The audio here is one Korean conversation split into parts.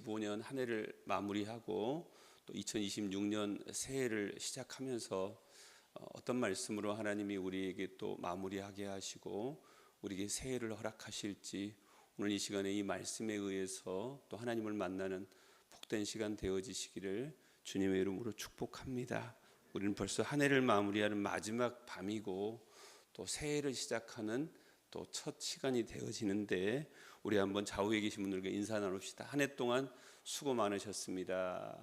2015년 한 해를 마무리하고 또 2026년 새해를 시작하면서 어, 어떤 말씀으로 하나님이 우리에게 또 마무리하게 하시고 우리에게 새해를 허락하실지 오늘 이 시간에 이 말씀에 의해서 또 하나님을 만나는 복된 시간 되어지시기를 주님의 이름으로 축복합니다. 우리는 벌써 한 해를 마무리하는 마지막 밤이고 또 새해를 시작하는 또 첫 시간이 되어지는데 우리 한번 좌우에 계신 분들과 인사 나눕시다. 한 해 동안 수고 많으셨습니다.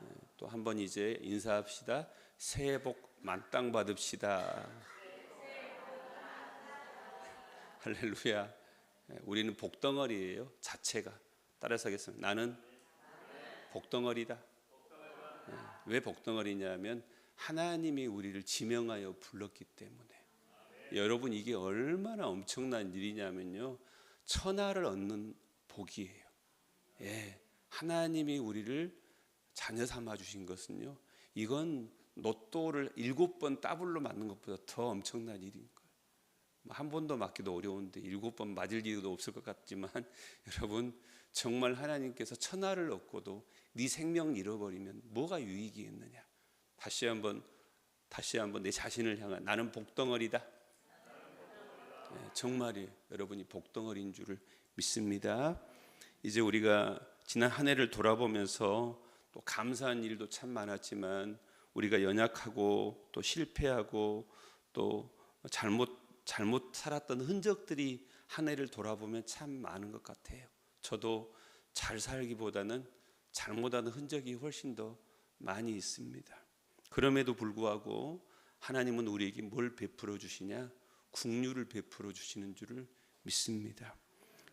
네, 또한 번 이제 인사합시다. 새해 복 만땅 받읍시다. 할렐루야. 네, 우리는 복덩어리예요. 자체가. 따라서 하겠습니다. 나는 복덩어리다. 네, 왜 복덩어리냐면 하나님이 우리를 지명하여 불렀기 때문에. 여러분 이게 얼마나 엄청난 일이냐면요. 천하를 얻는 복이에요. 예. 하나님이 우리를 자녀 삼아 주신 것은요. 이건 로또를 일곱 번 더블로 맞는 것보다 더 엄청난 일인 거예요. 뭐한 번도 맞기도 어려운데 일곱 번 맞을 일도 없을 것 같지만 여러분 정말 하나님께서 천하를 얻고도 네 생명 잃어버리면 뭐가 유익이 있느냐? 다시 한번 다시 한번 내 자신을 향한 나는 복덩어리다. 네, 정말이 여러분이 복덩어리인 줄을 믿습니다. 이제 우리가 지난 한 해를 돌아보면서 또 감사한 일도 참 많았지만 우리가 연약하고 또 실패하고 또 잘못 잘못 살았던 흔적들이 한 해를 돌아보면 참 많은 것 같아요. 저도 잘 살기보다는 잘못하는 흔적이 훨씬 더 많이 있습니다. 그럼에도 불구하고 하나님은 우리에게 뭘 베풀어 주시냐? 국류를 베풀어 주시는 줄을 믿습니다.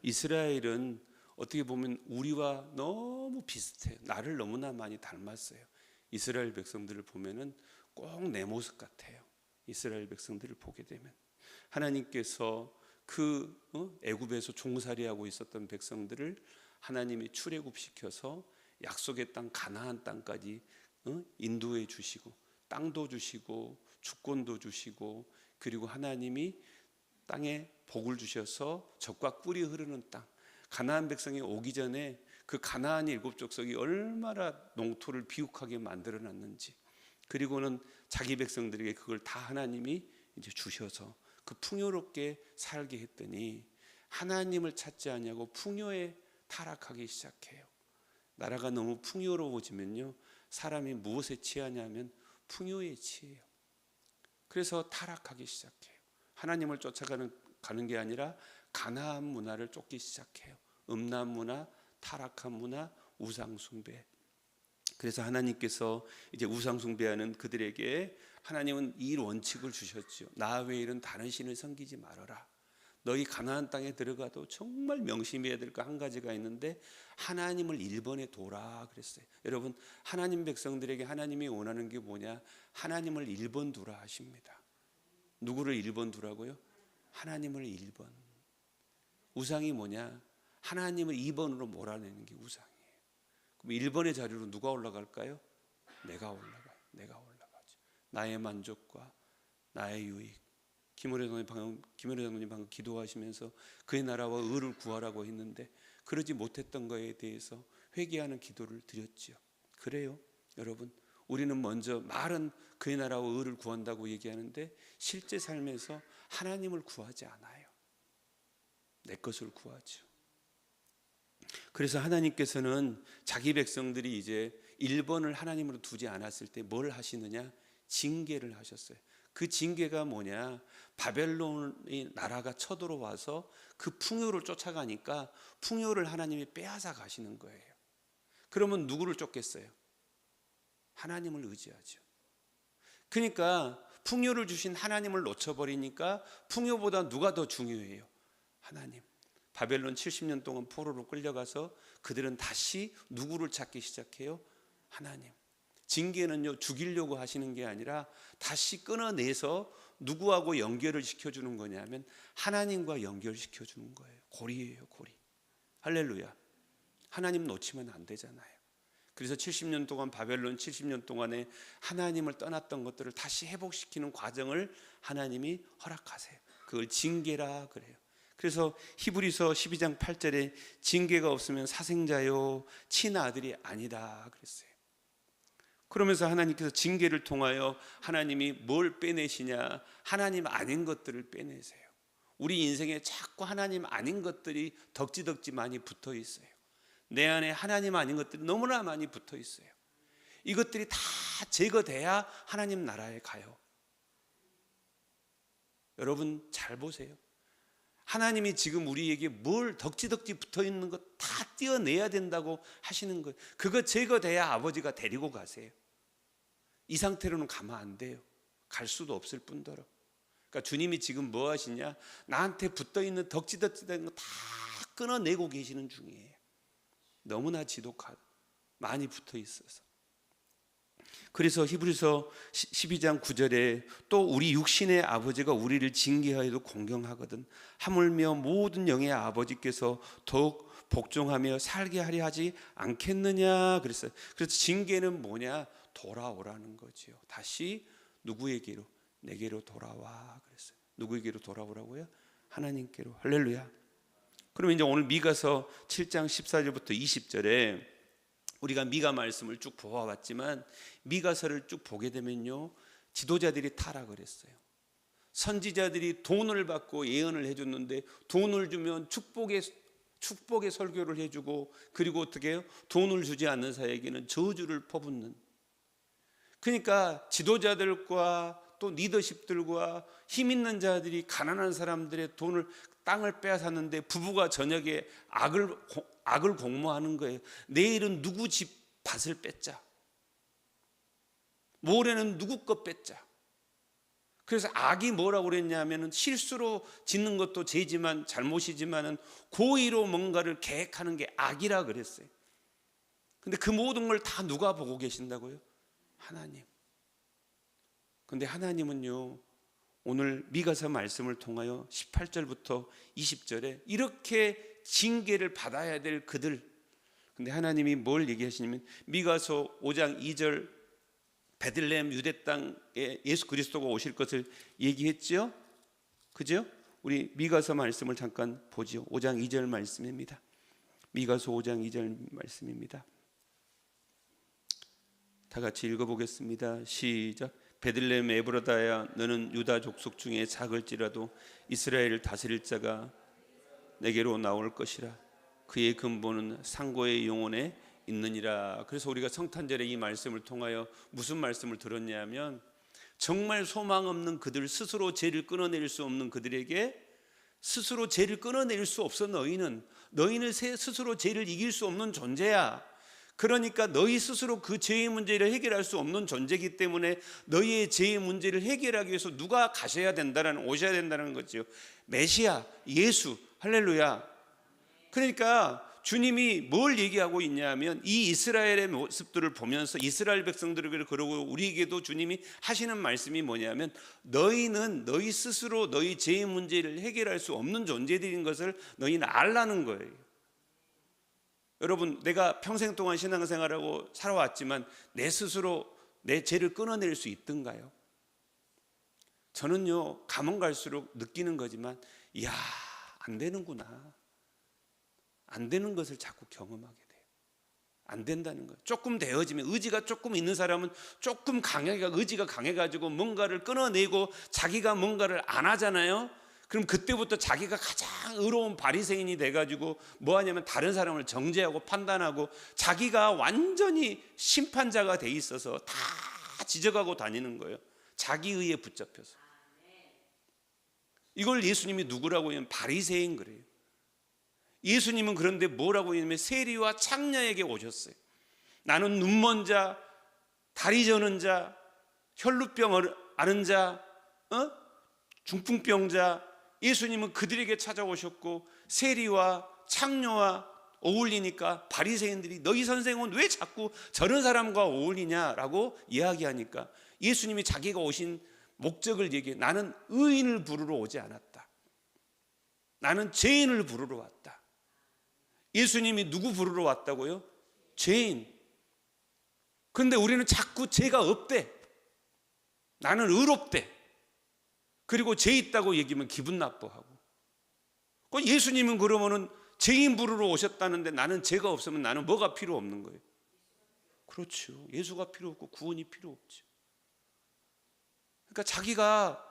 이스라엘은 어떻게 보면 우리와 너무 비슷해요. 나를 너무나 많이 닮았어요. 이스라엘 백성들을 보면은 꼭 내 모습 같아요. 이스라엘 백성들을 보게 되면 하나님께서 그 어? 애굽에서 종살이하고 있었던 백성들을 하나님이 출애굽시켜서 약속의 땅 가나안 땅까지 어? 인도해 주시고 땅도 주시고 주권도 주시고 그리고 하나님이 땅에 복을 주셔서 적과 꿀이 흐르는 땅 가나안 백성이 오기 전에 그 가나안의 일곱 족속이 얼마나 농토를 비옥하게 만들어 놨는지 그리고는 자기 백성들에게 그걸 다 하나님이 이제 주셔서 그 풍요롭게 살게 했더니 하나님을 찾지 않냐고 풍요에 타락하기 시작해요. 나라가 너무 풍요로워지면요 사람이 무엇에 취하냐면 풍요에 취해요. 그래서 타락하기 시작해요. 하나님을 쫓아가는 가는 게 아니라 가나안 문화를 쫓기 시작해요. 음란 문화, 타락한 문화, 우상 숭배. 그래서 하나님께서 이제 우상 숭배하는 그들에게 하나님은 이 원칙을 주셨죠. 나 외에는 다른 신을 섬기지 말아라. 너희 가나안 땅에 들어가도 정말 명심해야 될 거 한 가지가 있는데 하나님을 1번에 둬라 그랬어요. 여러분 하나님 백성들에게 하나님이 원하는 게 뭐냐? 하나님을 1번 두라 하십니다. 누구를 1번 두라고요? 하나님을 1번. 우상이 뭐냐? 하나님을 2번으로 몰아내는 게 우상이에요. 그럼 1번의 자리로 누가 올라갈까요? 내가 올라가요. 내가 올라가죠. 나의 만족과 나의 유익. 김호래 장로님 방금 김호래 장로님 방금 기도하시면서 그의 나라와 의를 구하라고 했는데 그러지 못했던 거에 대해서 회개하는 기도를 드렸지요. 그래요, 여러분. 우리는 먼저 말은 그의 나라와 의를 구한다고 얘기하는데 실제 삶에서 하나님을 구하지 않아요. 내 것을 구하죠. 그래서 하나님께서는 자기 백성들이 이제 1번을 하나님으로 두지 않았을 때 뭘 하시느냐? 징계를 하셨어요. 그 징계가 뭐냐? 바벨론의 나라가 쳐들어와서 그 풍요를 쫓아가니까 풍요를 하나님이 빼앗아 가시는 거예요. 그러면 누구를 쫓겠어요? 하나님을 의지하죠. 그러니까 풍요를 주신 하나님을 놓쳐버리니까 풍요보다 누가 더 중요해요? 하나님. 바벨론 70년 동안 포로로 끌려가서 그들은 다시 누구를 찾기 시작해요? 하나님. 징계는요, 죽이려고 하시는 게 아니라 다시 끊어내서 누구하고 연결을 시켜주는 거냐면 하나님과 연결시켜주는 거예요. 고리예요, 고리. 할렐루야. 하나님 놓치면 안 되잖아요. 그래서 70년 동안 바벨론 70년 동안에 하나님을 떠났던 것들을 다시 회복시키는 과정을 하나님이 허락하세요. 그걸 징계라 그래요. 그래서 히브리서 12장 8절에 징계가 없으면 사생자요 친아들이 아니다 그랬어요. 그러면서 하나님께서 징계를 통하여 하나님이 뭘 빼내시냐? 하나님 아닌 것들을 빼내세요. 우리 인생에 자꾸 하나님 아닌 것들이 덕지덕지 많이 붙어 있어요. 내 안에 하나님 아닌 것들이 너무나 많이 붙어 있어요. 이것들이 다 제거돼야 하나님 나라에 가요. 여러분 잘 보세요. 하나님이 지금 우리에게 뭘 덕지덕지 붙어 있는 것 다 떼어내야 된다고 하시는 거예요. 그거 제거돼야 아버지가 데리고 가세요. 이 상태로는 가면 안 돼요. 갈 수도 없을 뿐더러. 그러니까 주님이 지금 뭐 하시냐? 나한테 붙어 있는 덕지덕지된 거 다 끊어내고 계시는 중이에요. 너무나 지독하다. 많이 붙어 있어서. 그래서 히브리서 12장 9절에 또 우리 육신의 아버지가 우리를 징계하여도 공경하거든 하물며 모든 영의 아버지께서 더욱 복종하며 살게 하려 하지 않겠느냐 그랬어요. 그래서 징계는 뭐냐? 돌아오라는 거지요. 다시 누구에게로? 내게로 돌아와 그랬어요. 누구에게로 돌아오라고요? 하나님께로. 할렐루야. 그럼 이제 오늘 미가서 7장 14절부터 20절에 우리가 미가 말씀을 쭉 보아왔지만 미가서를 쭉 보게 되면요 지도자들이 타락을 했어요. 선지자들이 돈을 받고 예언을 해줬는데 돈을 주면 축복의 축복의 설교를 해주고 그리고 어떻게 해요? 돈을 주지 않는 사에게는 저주를 퍼붓는. 그러니까 지도자들과 또 리더십들과 힘 있는 자들이 가난한 사람들의 돈을 땅을 빼앗았는데 부부가 저녁에 악을 악을 공모하는 거예요. 내일은 누구 집 밭을 뺏자. 모레는 누구 것 뺏자. 그래서 악이 뭐라고 그랬냐면은 실수로 짓는 것도 죄지만 잘못이지만은 고의로 뭔가를 계획하는 게 악이라 그랬어요. 근데 그 모든 걸 다 누가 보고 계신다고요? 하나님. 근데 하나님은요. 오늘 미가서 말씀을 통하여 18절부터 20절에 이렇게 징계를 받아야 될 그들 근데 하나님이 뭘 얘기하시냐면 미가서 5장 2절 베들레헴 유대 땅에 예수 그리스도가 오실 것을 얘기했죠. 그죠? 우리 미가서 말씀을 잠깐 보죠. 5장 2절 말씀입니다. 미가서 5장 2절 말씀입니다. 다 같이 읽어 보겠습니다. 시작. 베들레헴 에브라다야 너는 유다 족속 중에 작을지라도 이스라엘을 다스릴 자가 내게로 나올 것이라 그의 근본은 상고의 영혼에 있느니라. 그래서 우리가 성탄절에 이 말씀을 통하여 무슨 말씀을 들었냐면 정말 소망 없는 그들 스스로 죄를 끊어낼 수 없는 그들에게 스스로 죄를 끊어낼 수 없어 너희는 너희는 스스로 죄를 이길 수 없는 존재야. 그러니까 너희 스스로 그 죄의 문제를 해결할 수 없는 존재이기 때문에 너희의 죄의 문제를 해결하기 위해서 누가 가셔야 된다는 오셔야 된다는 거죠. 메시아, 예수, 할렐루야. 그러니까 주님이 뭘 얘기하고 있냐면 이 이스라엘의 모습들을 보면서 이스라엘 백성들에게 그러고 우리에게도 주님이 하시는 말씀이 뭐냐면 너희는 너희 스스로 너희 죄의 문제를 해결할 수 없는 존재들인 것을 너희는 알라는 거예요. 여러분, 내가 평생 동안 신앙생활하고 살아왔지만 내 스스로 내 죄를 끊어낼 수 있던가요? 저는요, 가면 갈수록 느끼는 거지만, 이야, 안 되는구나. 안 되는 것을 자꾸 경험하게 돼요. 안 된다는 거예요. 조금 되어지면 의지가 조금 있는 사람은 조금 강하게 의지가 강해가지고 뭔가를 끊어내고 자기가 뭔가를 안 하잖아요. 그럼 그때부터 자기가 가장 의로운 바리새인이 돼가지고 뭐 하냐면 다른 사람을 정죄하고 판단하고 자기가 완전히 심판자가 돼 있어서 다 지적하고 다니는 거예요. 자기 의에 붙잡혀서. 이걸 예수님이 누구라고 하면 바리새인 그래요. 예수님은 그런데 뭐라고 하냐면 세리와 창녀에게 오셨어요. 나는 눈먼 자, 다리 저는 자, 혈루병 앓은 자, 어? 중풍병자, 예수님은 그들에게 찾아오셨고 세리와 창녀와 어울리니까 바리새인들이 너희 선생은 왜 자꾸 저런 사람과 어울리냐라고 이야기하니까 예수님이 자기가 오신 목적을 얘기해 나는 의인을 부르러 오지 않았다. 나는 죄인을 부르러 왔다. 예수님이 누구 부르러 왔다고요? 죄인. 그런데 우리는 자꾸 죄가 없대. 나는 의롭대. 그리고 죄 있다고 얘기하면 기분 나빠하고 그 예수님은 그러면은 죄인 부르러 오셨다는데 나는 죄가 없으면 나는 뭐가 필요 없는 거예요? 그렇죠. 예수가 필요 없고 구원이 필요 없죠. 그러니까 자기가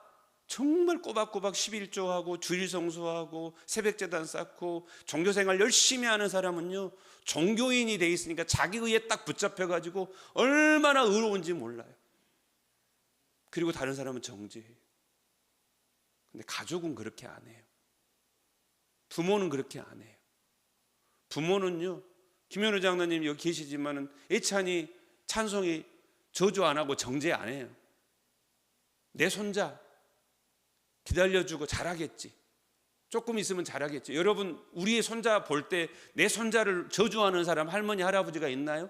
정말 꼬박꼬박 11조하고 주일 성수하고 새벽 재단 쌓고 종교 생활 열심히 하는 사람은요. 종교인이 돼 있으니까 자기 의에 딱 붙잡혀 가지고 얼마나 의로운지 몰라요. 그리고 다른 사람은 정죄해요. 근데 가족은 그렇게 안 해요. 부모는 그렇게 안 해요. 부모는요. 김현우 장로님 여기 계시지만은 애찬이 찬송이 저주 안 하고 정죄 안 해요. 내 손자 기다려주고 잘하겠지. 조금 있으면 잘하겠지. 여러분, 우리의 손자 볼 때 내 손자를 저주하는 사람 할머니 할아버지가 있나요?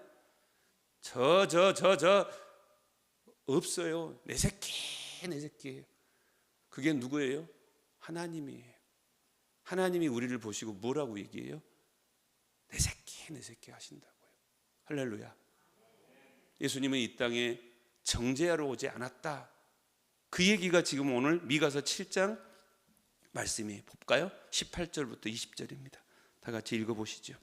저 저 저 저 없어요. 내 새끼 내 새끼. 그게 누구예요? 하나님이에요. 하나님이 우리를 보시고 뭐라고 얘기해요? 내 새끼 내 새끼 하신다고요. 할렐루야. 예수님은 이 땅에 정죄하러 오지 않았다. 그 얘기가 지금 오늘 미가서 7장 말씀이 볼까요? 18절부터 20절입니다. 다 같이 읽어 보시죠.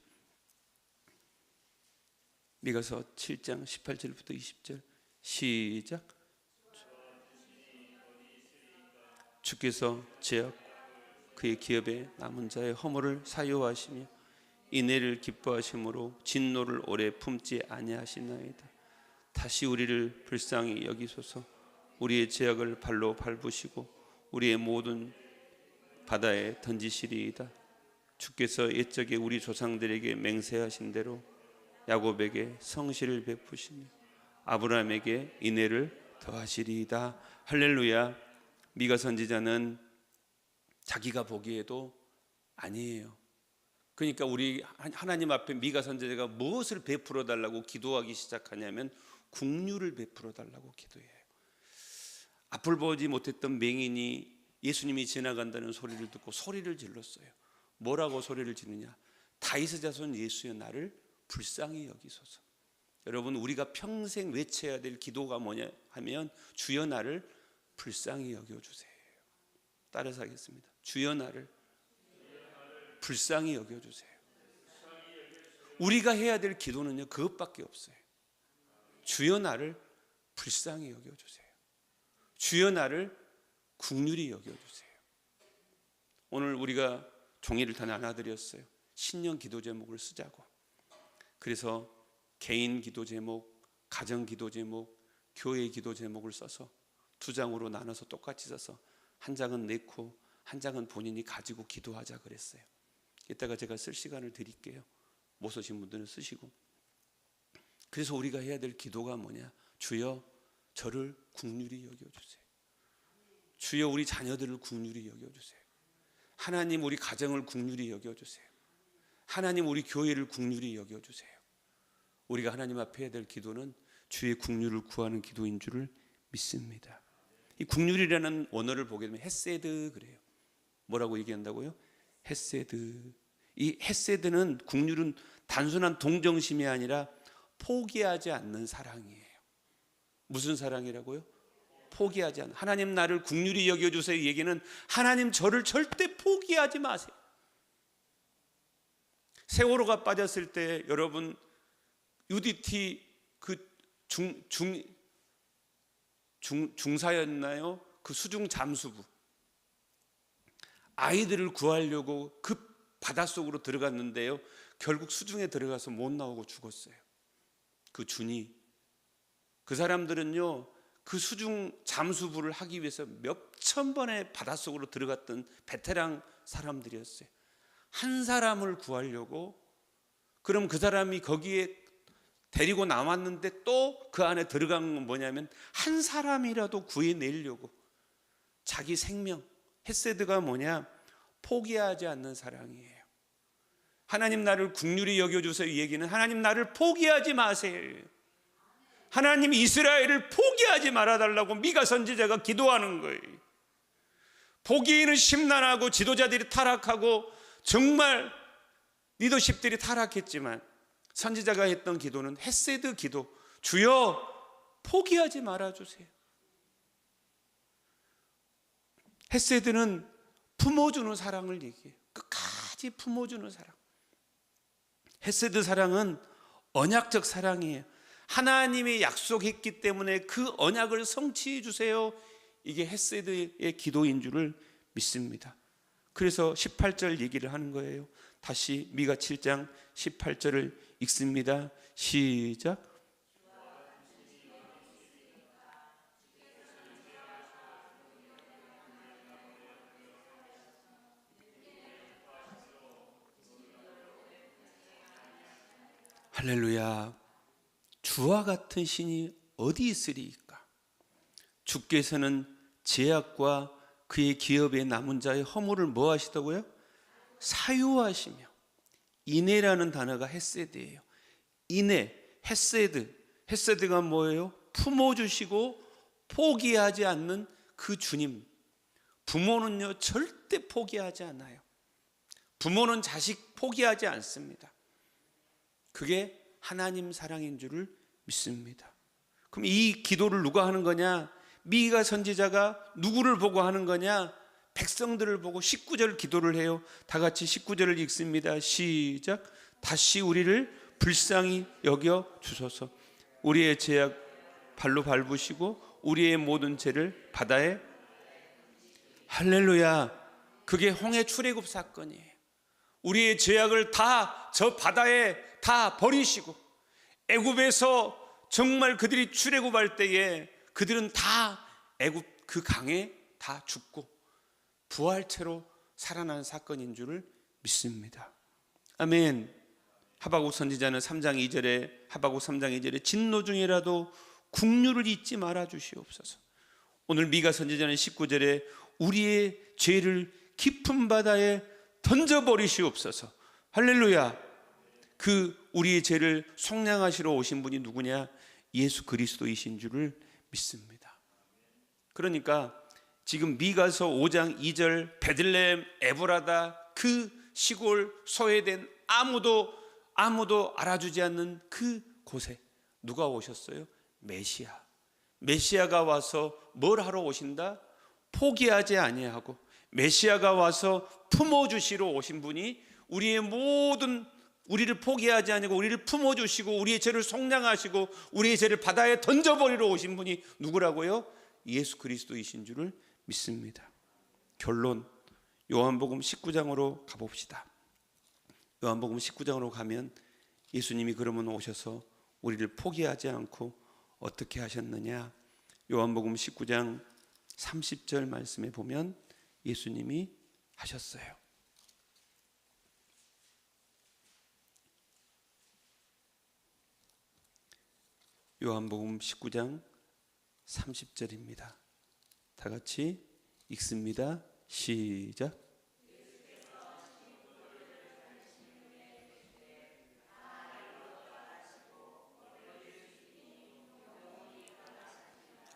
미가서 7장 18절부터 20절 시작. 주께서 제약 그의 기업에 남은 자의 허물을 사유하시며 이내를 기뻐하심으로 진노를 오래 품지 아니하시나이다. 다시 우리를 불쌍히 여기소서. 우리의 죄악을 발로 밟으시고 우리의 모든 바다에 던지시리이다. 주께서 옛적에 우리 조상들에게 맹세하신 대로 야곱에게 성실을 베푸시며 아브라함에게 인애를 더하시리이다. 할렐루야. 미가 선지자는 자기가 보기에도 아니에요. 그러니까 우리 하나님 앞에 미가 선지자가 무엇을 베풀어 달라고 기도하기 시작하냐면 국류를 베풀어 달라고 기도해요. 앞을 보지 못했던 맹인이 예수님이 지나간다는 소리를 듣고 소리를 질렀어요. 뭐라고 소리를 지르냐? 다윗의 자손 예수여 나를 불쌍히 여기소서. 여러분 우리가 평생 외쳐야 될 기도가 뭐냐 하면 주여 나를 불쌍히 여겨 주세요. 따라서 하겠습니다. 주여 나를 불쌍히 여겨 주세요. 우리가 해야 될 기도는요 그것밖에 없어요. 주여 나를 불쌍히 여겨 주세요. 주여 나를 국률이 여겨 주세요. 오늘 우리가 종이를 다 나눠드렸어요. 신년 기도 제목을 쓰자고. 그래서 개인 기도 제목, 가정 기도 제목, 교회 기도 제목을 써서 두 장으로 나눠서 똑같이 써서 한 장은 내고 한 장은 본인이 가지고 기도하자 그랬어요. 이따가 제가 쓸 시간을 드릴게요. 못 쓰신 분들은 쓰시고. 그래서 우리가 해야 될 기도가 뭐냐? 주여 저를 국률이 여겨 주세요. 주여 우리 자녀들을 국률이 여겨 주세요. 하나님 우리 가정을 국률이 여겨 주세요. 하나님 우리 교회를 국률이 여겨 주세요. 우리가 하나님 앞에 해야 될 기도는 주의 국률을 구하는 기도인 줄을 믿습니다. 이 국률이라는 원어를 보게 되면 헤세드 그래요. 뭐라고 얘기한다고요? 헤세드. 이 헤세드는 국률은 단순한 동정심이 아니라 포기하지 않는 사랑이에요. 무슨 사랑이라고요? 포기하지 않는 하나님 나를 국률이 여겨 주세요. 얘기는 하나님 저를 절대 포기하지 마세요. 세월호가 빠졌을 때 여러분 UDT 그 중 중 중, 중사였나요? 그 수중 잠수부 아이들을 구하려고 급 바닷속으로 들어갔는데요. 결국 수중에 들어가서 못 나오고 죽었어요. 그 준이 그 사람들은요. 그 수중 잠수부를 하기 위해서 몇 천 번의 바닷속으로 들어갔던 베테랑 사람들이었어요. 한 사람을 구하려고 그럼 그 사람이 거기에 데리고 나왔는데 또 그 안에 들어간 건 뭐냐면 한 사람이라도 구해내려고 자기 생명 헤세드가 뭐냐 포기하지 않는 사랑이에요. 하나님 나를 국률이 여겨주세요. 이 얘기는 하나님 나를 포기하지 마세요. 하나님 이스라엘을 포기하지 말아달라고 미가 선지자가 기도하는 거예요. 보기에는 심란하고 지도자들이 타락하고 정말 리더십들이 타락했지만 선지자가 했던 기도는 헤세드 기도. 주여 포기하지 말아 주세요. 헤세드는 품어주는 사랑을 얘기해요. 끝까지 품어주는 사랑. 헤세드 사랑은 언약적 사랑이에요. 하나님이 약속했기 때문에 그 언약을 성취해 주세요. 이게 헤세드의 기도인 줄을 믿습니다. 그래서 18절 얘기를 하는 거예요. 다시 미가 7장 18절을 읽습니다. 시작. 할렐루야. 주와 같은 신이 어디 있으리이까? 주께서는 제약과 그의 기업에 남은 자의 허물을 뭐 하시다고요? 사유하시며 인해라는 단어가 헤세드예요. 인해, 헤세드. 헤세드가 뭐예요? 품어 주시고 포기하지 않는 그 주님. 부모는요 절대 포기하지 않아요. 부모는 자식 포기하지 않습니다. 그게 하나님 사랑인 줄을 믿습니다. 그럼 이 기도를 누가 하는 거냐? 미가 선지자가 누구를 보고 하는 거냐? 백성들을 보고 19절 기도를 해요. 다 같이 19절을 읽습니다. 시작. 다시 우리를 불쌍히 여겨 주소서. 우리의 죄악 발로 밟으시고 우리의 모든 죄를 바다에 할렐루야. 그게 홍해 출애굽 사건이에요. 우리의 죄악을 다 저 바다에 다 버리시고 애굽에서 정말 그들이 출애굽할 때에 그들은 다 애굽 그 강에 다 죽고 부활체로 살아난 사건인 줄을 믿습니다. 아멘. 하박국 선지자는 3장 2절에 하박국 3장 2절에 진노 중이라도 국류를 잊지 말아 주시옵소서. 오늘 미가 선지자는 19절에 우리의 죄를 깊은 바다에 던져 버리시옵소서. 할렐루야. 그 우리의 죄를 속량하시러 오신 분이 누구냐? 예수 그리스도이신 줄을 믿습니다. 그러니까 지금 미가서 5장 2절 베들레헴 에브라다 그 시골 소외된 아무도 아무도 알아주지 않는 그 곳에 누가 오셨어요? 메시아. 메시아가 와서 뭘 하러 오신다? 포기하지 아니하고 메시아가 와서 품어 주시러 오신 분이 우리의 모든 우리를 포기하지 아니고 우리를 품어 주시고 우리의 죄를 속량하시고 우리의 죄를 바다에 던져 버리러 오신 분이 누구라고요? 예수 그리스도이신 줄을 믿습니다. 결론 요한복음 19장으로 가 봅시다. 요한복음 19장으로 가면 예수님이 그러면 오셔서 우리를 포기하지 않고 어떻게 하셨느냐? 요한복음 19장 30절 말씀에 보면 예수님이 하셨어요. 요한복음 19장 30절입니다. 다 같이 읽습니다. 시작.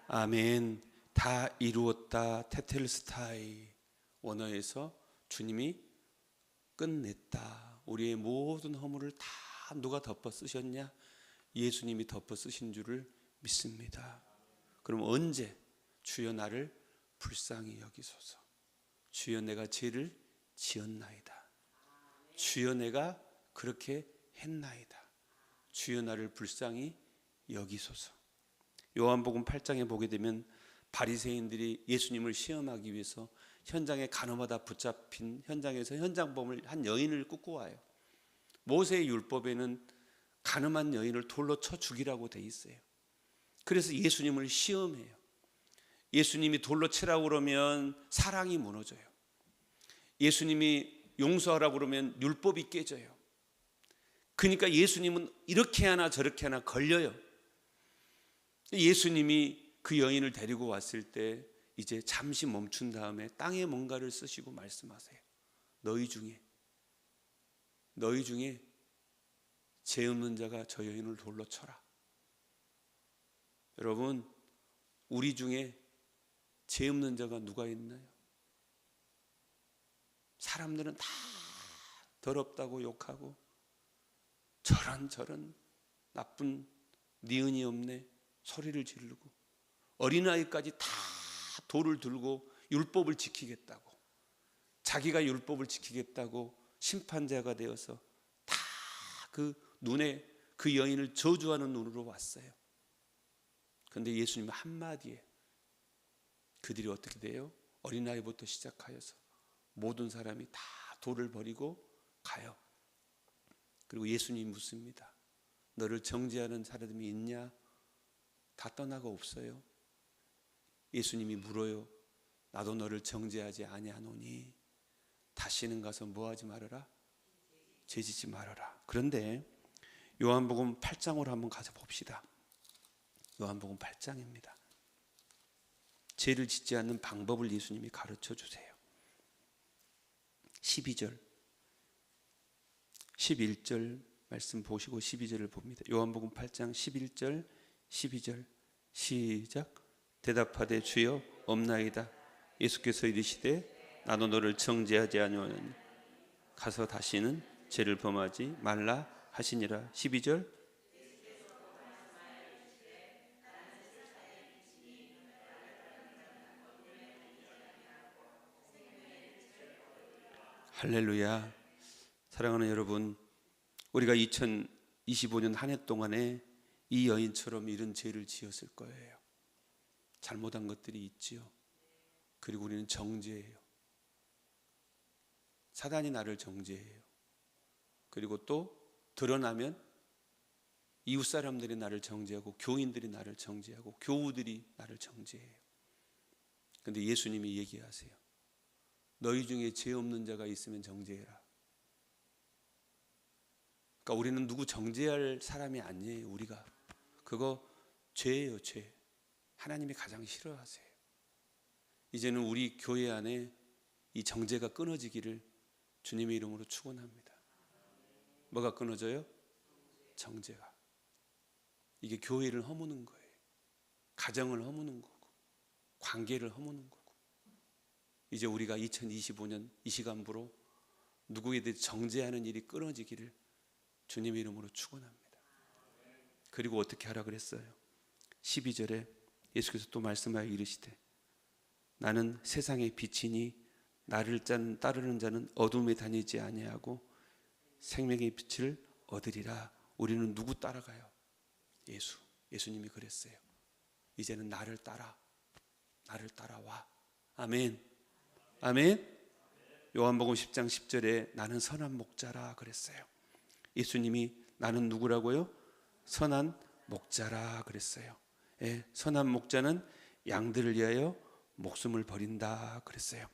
아멘. 다 이루었다. 테텔스타이 원어에서 주님이 끝냈다. 우리의 모든 허물을 다 누가 덮어 쓰셨냐? 예수님이 덮어 쓰신 줄을 믿습니다. 그럼 언제 주여 나를 불쌍히 여기소서. 주여 내가 죄를 지었나이다. 주여 내가 그렇게 했나이다. 주여 나를 불쌍히 여기소서. 요한복음 8장에 보게 되면 바리새인들이 예수님을 시험하기 위해서 현장에 간호마다 붙잡힌 현장에서 현장범을 한 여인을 꽂고 와요. 모세의 율법에는 가늠한 여인을 돌로 쳐 죽이라고 돼 있어요. 그래서 예수님을 시험해요. 예수님이 돌로 치라고 그러면 사랑이 무너져요. 예수님이 용서하라고 그러면 율법이 깨져요. 그러니까 예수님은 이렇게 하나 저렇게 하나 걸려요. 예수님이 그 여인을 데리고 왔을 때 이제 잠시 멈춘 다음에 땅에 뭔가를 쓰시고 말씀하세요. 너희 중에 너희 중에 죄 없는 자가 저 여인을 돌로 쳐라. 여러분, 우리 중에 죄 없는 자가 누가 있나요? 사람들은 다 더럽다고 욕하고 저런 저런 나쁜 니은이 없네 소리를 지르고 어린아이까지 다 돌을 들고 율법을 지키겠다고 자기가 율법을 지키겠다고 심판자가 되어서 다 그 눈에 그 여인을 저주하는 눈으로 왔어요. 그런데 예수님 한마디에 그들이 어떻게 돼요? 어린아이부터 시작하여서 모든 사람이 다 돌을 버리고 가요. 그리고 예수님이 묻습니다. 너를 정죄하는 사람이 있냐? 다 떠나고 없어요. 예수님이 물어요. 나도 너를 정죄하지 아니하노니 다시는 가서 뭐하지 말아라. 죄짓지 말아라. 그런데 요한복음 8장으로 한번 가서 봅시다. 요한복음 8장입니다. 죄를 짓지 않는 방법을 예수님이 가르쳐 주세요. 12절. 11절 말씀 보시고 12절을 봅니다. 요한복음 8장 11절 12절. 시작. 대답하되 주여 없나이다. 예수께서 이르시되 나도 너를 정죄하지 아니하노니 가서 다시는 죄를 범하지 말라 하시니라. 12절 할렐루야. 사랑하는 여러분 우리가 2025년 한 해 동안에 이 여인처럼 이런 죄를 지었을 거예요. 잘못한 것들이 있지요. 그리고 우리는 정죄해요. 사단이 나를 정죄해요. 그리고 또 드러나면 이웃 사람들이 나를 정죄하고 교인들이 나를 정죄하고 교우들이 나를 정죄해요. 근데 예수님이 얘기하세요. 너희 중에 죄 없는 자가 있으면 정죄해라. 그러니까 우리는 누구 정죄할 사람이 아니에요. 우리가 그거 죄예요, 죄. 하나님이 가장 싫어하세요. 이제는 우리 교회 안에 이 정죄가 끊어지기를 주님의 이름으로 축원합니다. 뭐가 끊어져요? 정죄가. 이게 교회를 허무는 거예요. 가정을 허무는 거고, 관계를 허무는 거고. 이제 우리가 2025년 이 시간부로 누구에 대해 정죄하는 일이 끊어지기를 주님의 이름으로 축원합니다. 그리고 어떻게 하라 그랬어요? 12절에 예수께서 또 말씀하여 이르시되 나는 세상의 빛이니 나를 짠 따르는 자는 어둠에 다니지 아니하고 생명의 빛을 얻으리라. 우리는 누구 따라가요? 예수. 예수님이 그랬어요. 이제는 나를 따라. 나를 따라와. 아멘. 아멘. 요한복음 10장 10절에 나는 선한 목자라 그랬어요. 예수님이 나는 누구라고요? 선한 목자라 그랬어요. 예, 선한 목자는 양들을 위하여 목숨을 버린다 그랬어요.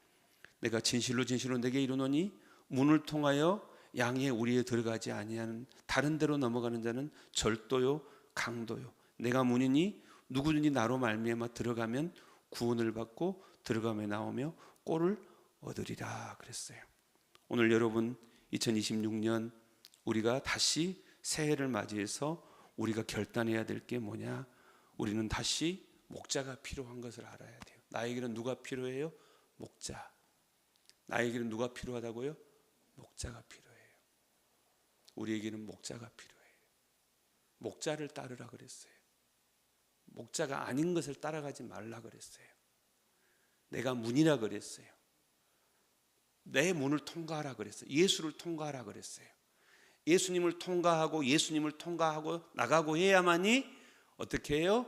내가 진실로 진실로 내게 이르노니 문을 통하여 양의 우리에 들어가지 아니하는 다른 데로 넘어가는 자는 절도요 강도요 내가 문이니 누구든지 나로 말미암아 들어가면 구원을 받고 들어가며 나오며 꼴을 얻으리라 그랬어요. 오늘 여러분 2026년 우리가 다시 새해를 맞이해서 우리가 결단해야 될 게 뭐냐? 우리는 다시 목자가 필요한 것을 알아야 돼요. 나에게는 누가 필요해요? 목자. 나에게는 누가 필요하다고요? 목자가 필요해요. 우리에게는 목자가 필요해요. 목자를 따르라 그랬어요. 목자가 아닌 것을 따라가지 말라 그랬어요. 내가 문이라 그랬어요. 내 문을 통과하라 그랬어요. 예수를 통과하라 그랬어요. 예수님을 통과하고 예수님을 통과하고 나가고 해야만이 어떻게 해요?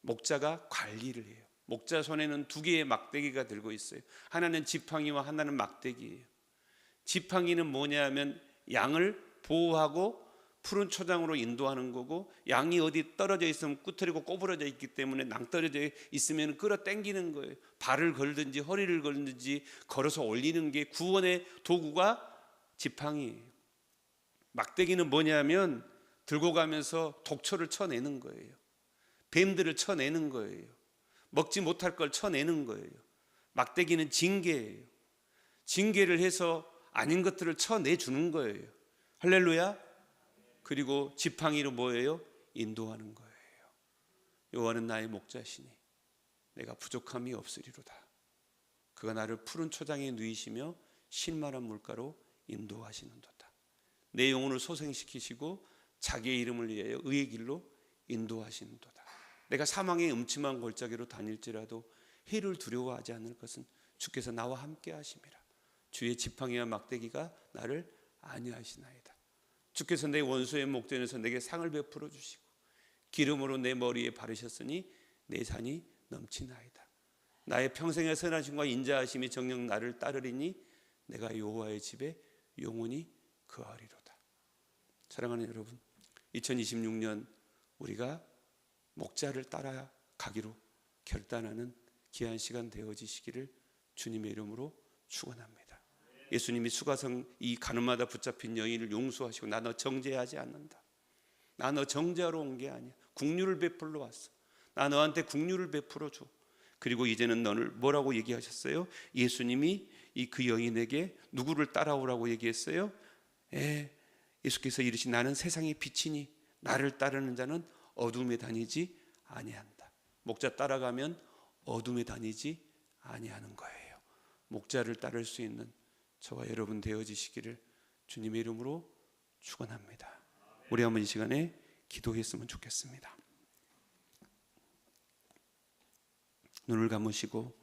목자가 관리를 해요. 목자 손에는 두 개의 막대기가 들고 있어요. 하나는 지팡이와 하나는 막대기예요. 지팡이는 뭐냐면 양을 보호하고 푸른 초장으로 인도하는 거고 양이 어디 떨어져 있으면 꾸트리고 꼬부러져 있기 때문에 낭떠러져 있으면 끌어 당기는 거예요. 발을 걸든지 허리를 걸든지 걸어서 올리는 게 구원의 도구가 지팡이에요. 막대기는 뭐냐면 들고 가면서 독초를 쳐내는 거예요. 뱀들을 쳐내는 거예요. 먹지 못할 걸 쳐내는 거예요. 막대기는 징계예요. 징계를 해서 아닌 것들을 쳐내 주는 거예요. 할렐루야. 그리고 지팡이로 뭐예요? 인도하는 거예요. 여호와는 나의 목자시니 내가 부족함이 없으리로다. 그가 나를 푸른 초장에 누이시며 신만한 물가로 인도하시는도다. 내 영혼을 소생시키시고 자기의 이름을 위하여 의의 길로 인도하시는도다. 내가 사망의 음침한 골짜기로 다닐지라도 해를 두려워하지 않을 것은 주께서 나와 함께 하심이라. 주의 지팡이와 막대기가 나를 안위하시나이다. 주께서 내 원수의 목전에서 내게 상을 베풀어 주시고 기름으로 내 머리에 바르셨으니 내 산이 넘치나이다. 나의 평생의 선하심과 인자하심이 정녕 나를 따르리니 내가 여호와의 집에 영원히 거하리로다. 사랑하는 여러분, 2026년 우리가 목자를 따라 가기로 결단하는 귀한 시간 되어지시기를 주님의 이름으로 축원합니다. 예수님이 수가성 이 가늠마다 붙잡힌 여인을 용서하시고 나 너 정죄하지 않는다. 나 너 정죄하러 온 게 아니야. 국류를 베풀러 왔어. 나 너한테 국류를 베풀어 줘. 그리고 이제는 너를 뭐라고 얘기하셨어요? 예수님이 이 그 여인에게 누구를 따라오라고 얘기했어요? 예, 예수께서 이르시 나는 세상의 빛이니 나를 따르는 자는 어둠에 다니지 아니한다. 목자 따라가면 어둠에 다니지 아니하는 거예요. 목자를 따를 수 있는 저와 여러분 되어지시기를 주님의 이름으로 축원합니다. 우리 한번 이 시간에 기도했으면 좋겠습니다. 눈을 감으시고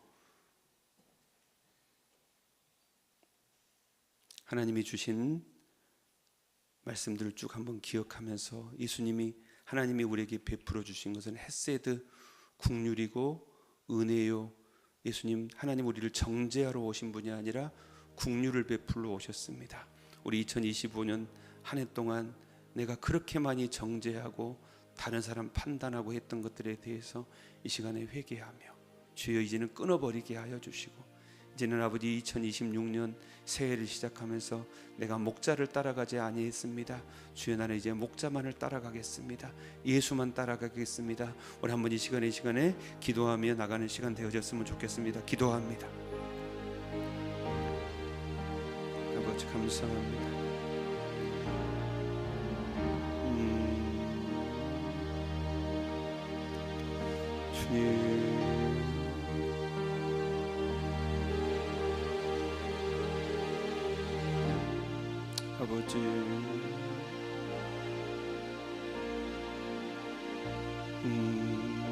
하나님이 주신 말씀들을 쭉 한번 기억하면서 예수님이 하나님이 우리에게 베풀어 주신 것은 햇세드 국률이고 은혜요. 예수님 하나님 우리를 정죄하러 오신 분이 아니라 국률을 베풀러 오셨습니다. 우리 2025년 한 해 동안 내가 그렇게 많이 정죄하고 다른 사람 판단하고 했던 것들에 대해서 이 시간에 회개하며 주여 이제는 끊어버리게 하여 주시고 이제는 아버지 2026년 새해를 시작하면서 내가 목자를 따라가지 아니했습니다. 주여 나는 이제 목자만을 따라가겠습니다. 예수만 따라가겠습니다. 우리 한번 이 시간에 이 시간에 기도하며 나가는 시간 되어졌으면 좋겠습니다. 기도합니다. 아버지 감사합니다. 음. 아버지 음,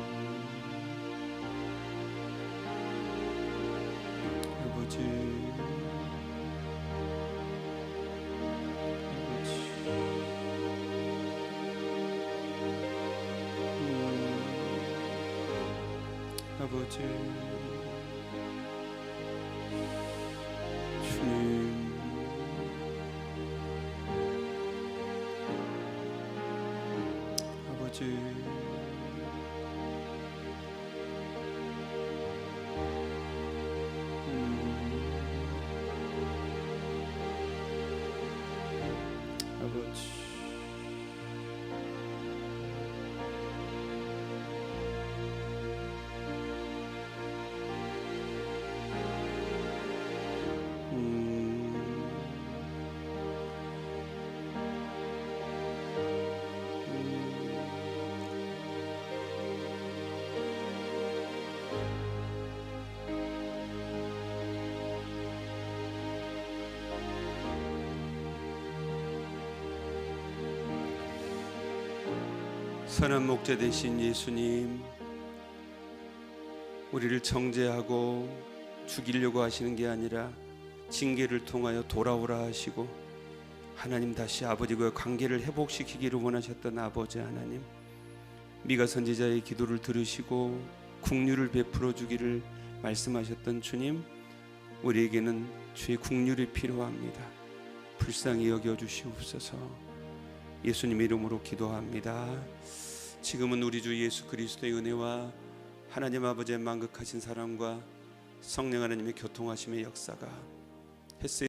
아버지 아버지. 주님. 아버지 선한 목자 되신 예수님, 우리를 정죄하고 죽이려고 하시는 게 아니라 징계를 통하여 돌아오라 하시고 하나님 다시 아버지와 관계를 회복시키기를 원하셨던 아버지 하나님, 미가 선지자의 기도를 들으시고 국류를 베풀어 주기를 말씀하셨던 주님, 우리에게는 주의 국류이 필요합니다. 불쌍히 여겨 주시옵소서. 예수님 이름으로 기도합니다. 지금은 우리 주 예수 그리스도의 은혜와 하나님 아버지의 만극하신 사랑과 성령 하나님의 교통하심의 역사가 햇새